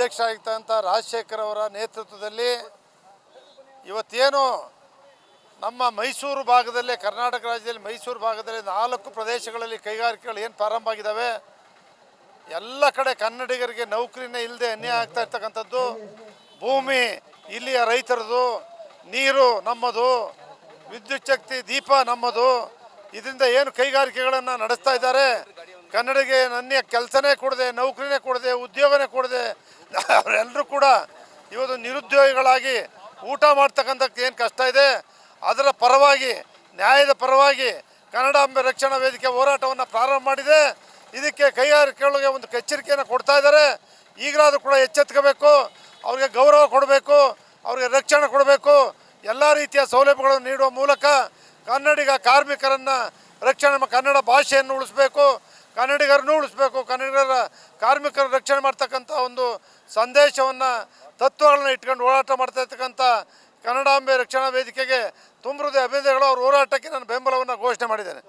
ಅಧ್ಯಕ್ಷರಾಗಿರ್ತಕ್ಕಂಥ ರಾಜಶೇಖರ್ ಅವರ ನೇತೃತ್ವದಲ್ಲಿ ಇವತ್ತೇನು ನಮ್ಮ ಮೈಸೂರು ಭಾಗದಲ್ಲೇ, ಕರ್ನಾಟಕ ರಾಜ್ಯದಲ್ಲಿ ಮೈಸೂರು ಭಾಗದಲ್ಲಿ ನಾಲ್ಕು ಪ್ರದೇಶಗಳಲ್ಲಿ ಕೈಗಾರಿಕೆಗಳು ಏನು ಪ್ರಾರಂಭ ಆಗಿದ್ದಾವೆ, ಎಲ್ಲ ಕಡೆ ಕನ್ನಡಿಗರಿಗೆ ನೌಕರಿನೇ ಇಲ್ಲದೆ ಅನ್ಯಾಯ ಆಗ್ತಾ ಇರ್ತಕ್ಕಂಥದ್ದು. ಭೂಮಿ ಇಲ್ಲಿಯ ರೈತರದು, ನೀರು ನಮ್ಮದು, ವಿದ್ಯುತ್ ಶಕ್ತಿ, ದೀಪ ನಮ್ಮದು. ಇದರಿಂದ ಏನು ಕೈಗಾರಿಕೆಗಳನ್ನು ನಡೆಸ್ತಾ ಇದ್ದಾರೆ? ಕನ್ನಡಿಗೆ ನನ್ನ ಕೆಲಸನೇ ಕೊಡದೆ, ನೌಕರಿನೇ ಕೊಡದೆ, ಉದ್ಯೋಗನೇ ಕೊಡದೆ ಅವರೆಲ್ಲರೂ ಕೂಡ ಇವತ್ತು ನಿರುದ್ಯೋಗಿಗಳಾಗಿ ಊಟ ಮಾಡ್ತಕ್ಕಂಥದ್ದು ಏನು ಕಷ್ಟ ಇದೆ? ಅದರ ಪರವಾಗಿ, ನ್ಯಾಯದ ಪರವಾಗಿ ಕನ್ನಡಾಂಬೆ ರಕ್ಷಣಾ ವೇದಿಕೆ ಹೋರಾಟವನ್ನು ಪ್ರಾರಂಭ ಮಾಡಿದೆ. ಇದಕ್ಕೆ ಕೈಗಾರಿಕೆಗಳಿಗೆ ಒಂದು ಎಚ್ಚರಿಕೆಯನ್ನು ಕೊಡ್ತಾ ಇದ್ದಾರೆ. ಈಗಲಾದರೂ ಕೂಡ ಎಚ್ಚೆತ್ಕೋಬೇಕು. ಅವ್ರಿಗೆ ಗೌರವ ಕೊಡಬೇಕು. ಅವ್ರಿಗೆ ರಕ್ಷಣೆ ಕೊಡಬೇಕು. ಎಲ್ಲ ರೀತಿಯ ಸೌಲಭ್ಯಗಳನ್ನು ನೀಡುವ ಮೂಲಕ ಕನ್ನಡಿಗ ಕಾರ್ಮಿಕರನ್ನು ರಕ್ಷಣೆ ಕನ್ನಡ ಭಾಷೆಯನ್ನು ಉಳಿಸ್ಬೇಕು. ಕನ್ನಡಿಗರನ್ನು ಉಳಿಸ್ಬೇಕು. ಕನ್ನಡಿಗರ ಕಾರ್ಮಿಕರ ರಕ್ಷಣೆ ಮಾಡ್ತಕ್ಕಂಥ ಒಂದು ಸಂದೇಶವನ್ನು ತತ್ವಗಳನ್ನ ಇಟ್ಕೊಂಡು ಹೋರಾಟ ಮಾಡ್ತಾ ಇರ್ತಕ್ಕಂಥ ಕನ್ನಡಾಂಬೆ ರಕ್ಷಣಾ ವೇದಿಕೆಗೆ ತುಂಬ ಹೃದಯ ಅಭಿನಂದನೆಗಳು. ಅವ್ರ ಹೋರಾಟಕ್ಕೆ ನಾನು ಬೆಂಬಲವನ್ನು